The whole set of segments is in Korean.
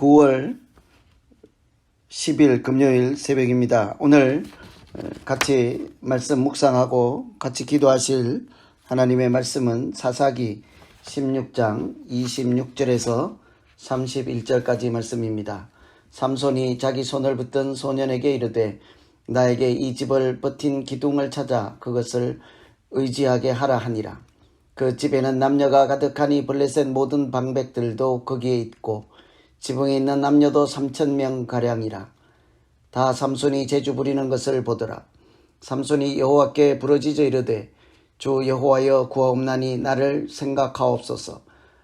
9월 10일 금요일 새벽입니다. 오늘 어, 같이 말씀 묵상하고 같이 기도하실 하나님의 말씀은 사사기 16장 26절에서 31절까지 말씀입니다. 삼손이 자기 손을 붙든 소년에게 이르되 나에게 이 집을 버틴 기둥을 찾아 그것을 의지하게 하라 하니라. 그 집에는 남녀가 가득하니 블레셋 모든 방백들도 거기에 있고 지붕에 있는 남녀도 삼천 명 가량이라. 다 삼손이 제주 부리는 것을 보더라. 삼손이 여호와께 부르짖어 이르되 주 여호와여 구하옵나니 나를 생각하옵소서.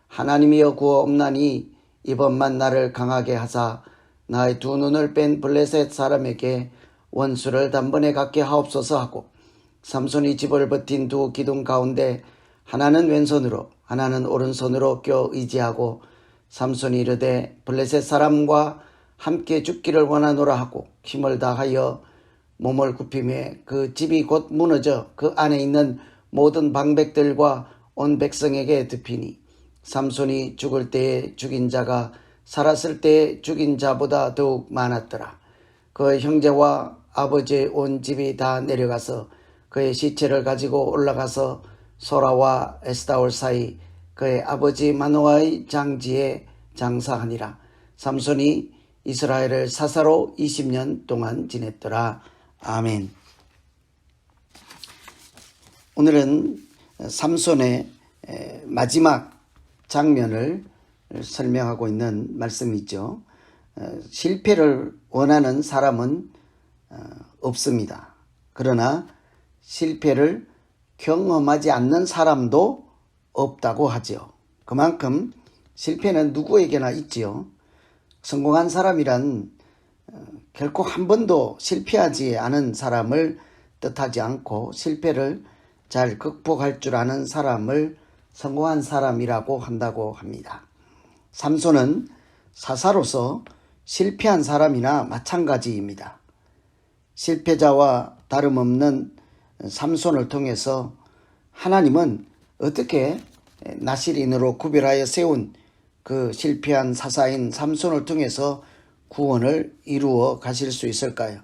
하나님이여 구하옵나니 이번만 나를 강하게 하사 나의 두 눈을 뺀 블레셋 사람에게 원수를 단번에 갖게 하옵소서 하고 삼손이 집을 버틴 두 기둥 가운데 하나는 왼손으로 하나는 오른손으로 껴 의지하고 삼손이 이르되 블레셋 사람과 함께 죽기를 원하노라 하고 힘을 다하여 몸을 굽히매 그 집이 곧 무너져 그 안에 있는 모든 방백들과 온 백성에게 덮이니 삼손이 죽을 때에 죽인 자가 살았을 때에 죽인 자보다 더욱 많았더라. 그 형제와 아버지의 온 집이 다 내려가서 그의 시체를 가지고 올라가서 소라와 에스다올 사이 그의 아버지 마노아의 장지에 장사하니라. 삼손이 이스라엘을 사사로 20년 동안 지냈더라. 아멘. 오늘은 삼손의 마지막 장면을 설명하고 있는 말씀이죠. 실패를 원하는 사람은 어, 없습니다. 그러나 실패를 경험하지 않는 사람도 없다고 하지요. 그만큼 실패는 누구에게나 있지요. 성공한 사람이란 어, 결코 한 번도 실패하지 않은 사람을 뜻하지 않고 실패를 잘 극복할 줄 아는 사람을 성공한 사람이라고 한다고 합니다. 삼손은 사사로서 실패한 사람이나 마찬가지입니다. 실패자와 다름없는 삼손을 통해서 하나님은 어떻게 나시린으로 구별하여 세운 그 실패한 사사인 삼손을 통해서 구원을 이루어 가실 수 있을까요?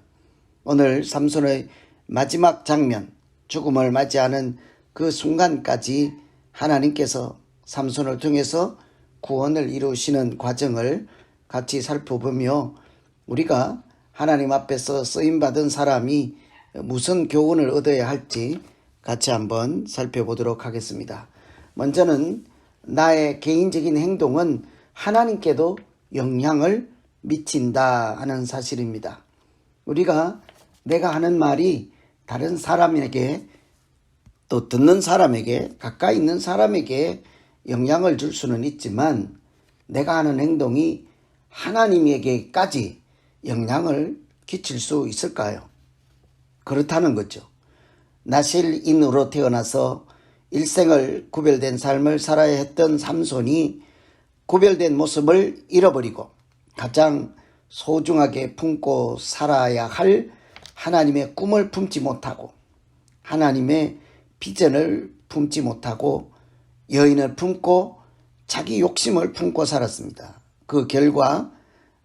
오늘 삼손의 마지막 장면, 죽음을 맞이하는 그 순간까지 하나님께서 삼손을 통해서 구원을 이루시는 과정을 같이 살펴보며 우리가 하나님 앞에서 쓰임받은 사람이 무슨 교훈을 얻어야 할지 같이 한번 살펴보도록 하겠습니다. 먼저는 나의 개인적인 행동은 하나님께도 영향을 미친다 하는 사실입니다. 우리가 내가 하는 말이 다른 사람에게 또 듣는 사람에게 가까이 있는 사람에게 영향을 줄 수는 있지만 내가 하는 행동이 하나님에게까지 영향을 끼칠 수 있을까요? 그렇다는 거죠. 나실인으로 태어나서 일생을 구별된 삶을 살아야 했던 삼손이 구별된 모습을 잃어버리고 가장 소중하게 품고 살아야 할 하나님의 꿈을 품지 못하고 하나님의 비전을 품지 못하고 여인을 품고 자기 욕심을 품고 살았습니다. 그 결과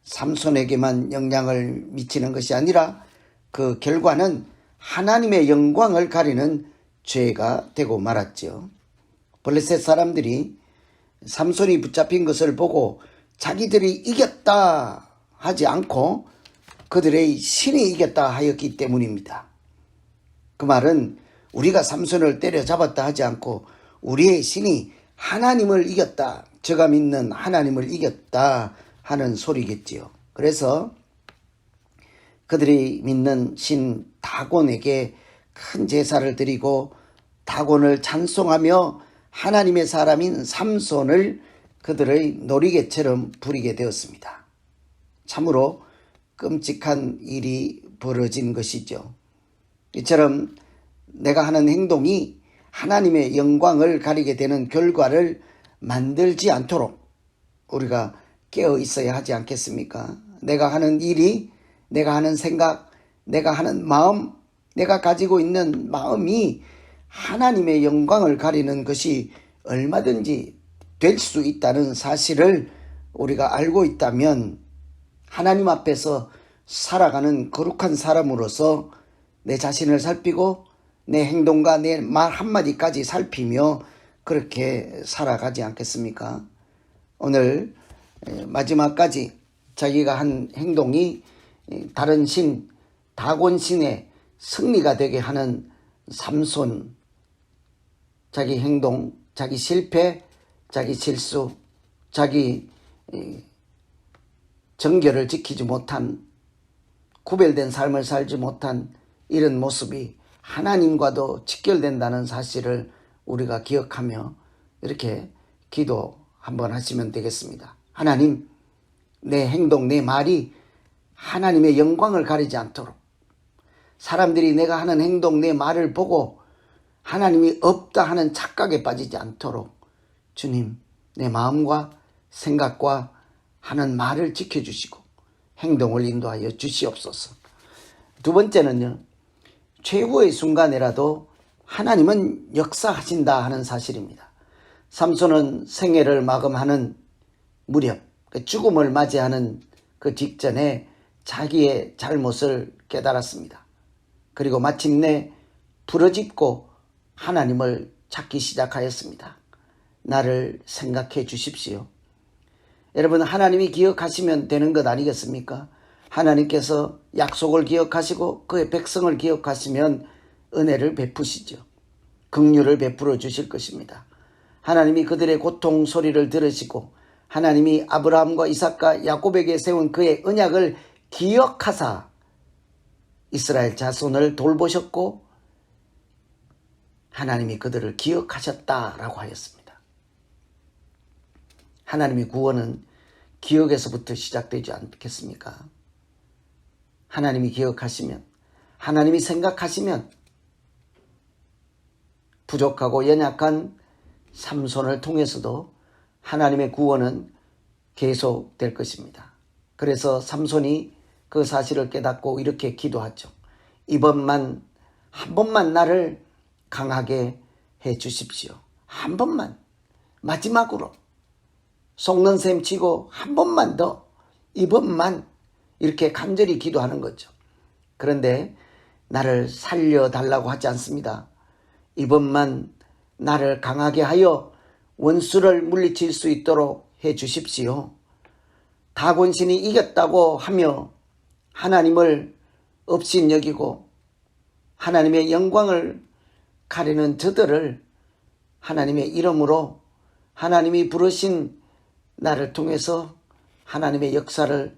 삼손에게만 영향을 미치는 것이 아니라 그 결과는 하나님의 영광을 가리는 죄가 되고 말았죠. 블레셋 사람들이 삼손이 붙잡힌 것을 보고 자기들이 이겼다 하지 않고 그들의 신이 이겼다 하였기 때문입니다. 그 말은 우리가 삼손을 때려잡았다 하지 않고 우리의 신이 하나님을 이겼다. 제가 믿는 하나님을 이겼다 하는 소리겠지요. 그래서 그들이 믿는 신 다곤에게 큰 제사를 드리고 다곤을 찬송하며 하나님의 사람인 삼손을 그들의 놀이개처럼 부리게 되었습니다. 참으로 끔찍한 일이 벌어진 것이죠. 이처럼 내가 하는 행동이 하나님의 영광을 가리게 되는 결과를 만들지 않도록 우리가 깨어 있어야 하지 않겠습니까? 내가 하는 일이, 내가 하는 생각, 내가 하는 마음, 내가 가지고 있는 마음이 하나님의 영광을 가리는 것이 얼마든지 될 수 있다는 사실을 우리가 알고 있다면 하나님 앞에서 살아가는 거룩한 사람으로서 내 자신을 살피고 내 행동과 내 말 한마디까지 살피며 그렇게 살아가지 않겠습니까? 오늘 에, 마지막까지 자기가 한 행동이 에, 다른 신, 다곤 신의 승리가 되게 하는 삼손 자기 행동, 자기 실패, 자기 실수, 자기 에, 정결을 지키지 못한 구별된 삶을 살지 못한 이런 모습이 하나님과도 직결된다는 사실을 우리가 기억하며 이렇게 기도 한번 하시면 되겠습니다. 하나님, 내 행동, 내 말이 하나님의 영광을 가리지 않도록 사람들이 내가 하는 행동, 내 말을 보고 하나님이 없다 하는 착각에 빠지지 않도록 주님, 내 마음과 생각과 하는 말을 지켜주시고 행동을 인도하여 주시옵소서. 두 번째는요, 최후의 순간이라도 하나님은 역사하신다 하는 사실입니다. 삼손은 생애를 마감하는 무렵, 그 죽음을 맞이하는 그 직전에 자기의 잘못을 깨달았습니다. 그리고 마침내 부러짓고 하나님을 찾기 시작하였습니다. 나를 생각해 주십시오. 여러분, 하나님이 기억하시면 되는 것 아니겠습니까? 하나님께서 약속을 기억하시고 그의 백성을 기억하시면 은혜를 베푸시죠. 긍휼을 베풀어 주실 것입니다. 하나님이 그들의 고통 소리를 들으시고 하나님이 아브라함과 이삭과 야곱에게 세운 그의 언약을 기억하사 이스라엘 자손을 돌보셨고 하나님이 그들을 기억하셨다라고 하였습니다. 하나님의 구원은 기억에서부터 시작되지 않겠습니까? 하나님이 기억하시면, 하나님이 생각하시면 부족하고 연약한 삼손을 통해서도 하나님의 구원은 계속될 것입니다. 그래서 삼손이 그 사실을 깨닫고 이렇게 기도하죠. 이번만, 한 번만 나를 강하게 해 주십시오. 한 번만. 마지막으로. 속는 셈 치고 한 번만 더. 이번만. 이렇게 간절히 기도하는 거죠. 그런데 나를 살려달라고 하지 않습니다. 이번만 나를 강하게 하여 원수를 물리칠 수 있도록 해 주십시오. 다곤신이 이겼다고 하며 하나님을 없인 여기고 하나님의 영광을 가리는 저들을 하나님의 이름으로 하나님이 부르신 나를 통해서 하나님의 역사를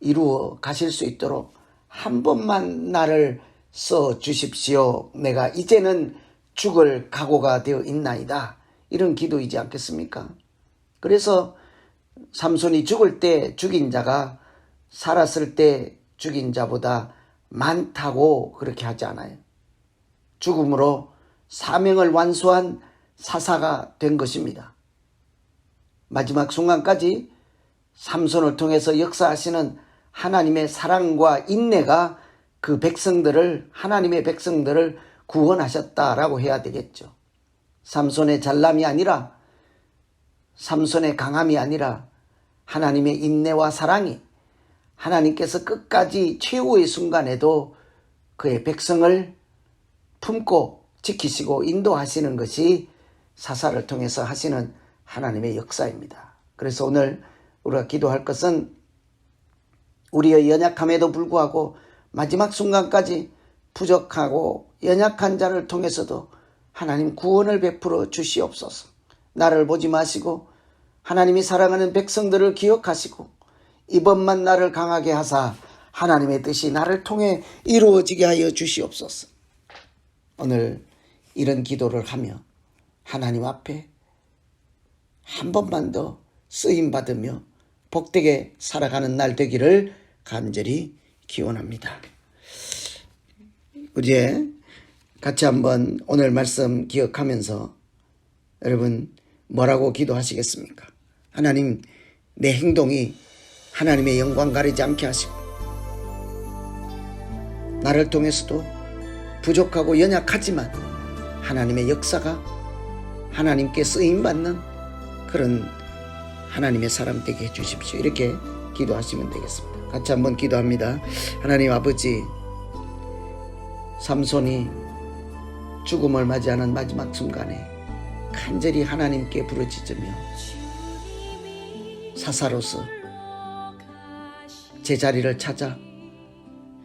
이루어 가실 수 있도록 한 번만 나를 써 주십시오. 내가 이제는 죽을 각오가 되어 있나이다. 이런 기도이지 않겠습니까? 그래서 삼손이 죽을 때 죽인 자가 살았을 때 죽인 자보다 많다고 그렇게 하지 않아요. 죽음으로 사명을 완수한 사사가 된 것입니다. 마지막 순간까지 삼손을 통해서 역사하시는 하나님의 사랑과 인내가 그 백성들을 하나님의 백성들을 구원하셨다라고 해야 되겠죠. 삼손의 잘남이 아니라 삼손의 강함이 아니라 하나님의 인내와 사랑이 하나님께서 끝까지 최후의 순간에도 그의 백성을 품고 지키시고 인도하시는 것이 사사를 통해서 하시는 하나님의 역사입니다. 그래서 오늘 우리가 기도할 것은 우리의 연약함에도 불구하고 마지막 순간까지 부족하고 연약한 자를 통해서도 하나님 구원을 베풀어 주시옵소서. 나를 보지 마시고 하나님이 사랑하는 백성들을 기억하시고 이번만 나를 강하게 하사 하나님의 뜻이 나를 통해 이루어지게 하여 주시옵소서. 오늘 이런 기도를 하며 하나님 앞에 한 번만 더 쓰임 받으며 복되게 살아가는 날 되기를 간절히 기원합니다. 우리 같이 한번 오늘 말씀 기억하면서 여러분 뭐라고 기도하시겠습니까? 하나님 내 행동이 하나님의 영광 가리지 않게 하시고 나를 통해서도 부족하고 연약하지만 하나님의 역사가 하나님께 쓰임 받는 그런 하나님의 사람 되게 해주십시오. 이렇게 기도하시면 되겠습니다. 같이 한번 기도합니다. 하나님 아버지, 삼손이 죽음을 맞이하는 마지막 순간에 간절히 하나님께 부르짖으며 사사로서 제자리를 찾아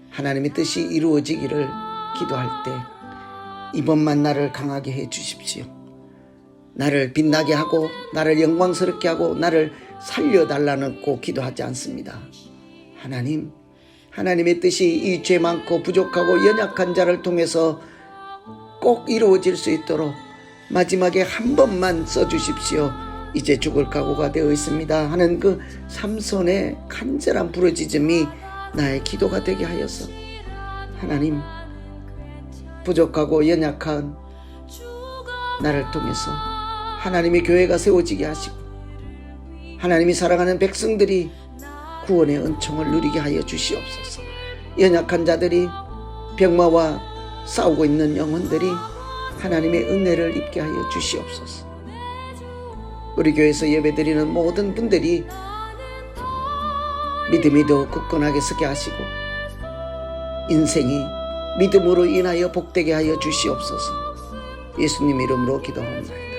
하나님의 뜻이 이루어지기를 기도할 때 이번만 나를 강하게 해 주십시오. 나를 빛나게 하고 나를 영광스럽게 하고 나를 살려달라는 꼭 기도하지 않습니다. 하나님, 하나님의 뜻이 이 죄 많고 부족하고 연약한 자를 통해서 꼭 이루어질 수 있도록 마지막에 한 번만 써주십시오. 이제 죽을 각오가 되어 있습니다. 하는 그 삼손의 간절한 부르짖음이 나의 기도가 되게 하여서 하나님 부족하고 연약한 나를 통해서 하나님의 교회가 세워지게 하시고 하나님이 사랑하는 백성들이 구원의 은총을 누리게 하여 주시옵소서. 연약한 자들이 병마와 싸우고 있는 영혼들이 하나님의 은혜를 입게 하여 주시옵소서. 우리 교회에서 예배드리는 모든 분들이 믿음이 더 굳건하게 서게 하시고 인생이 믿음으로 인하여 복되게 하여 주시옵소서. 예수님 이름으로 기도합니다.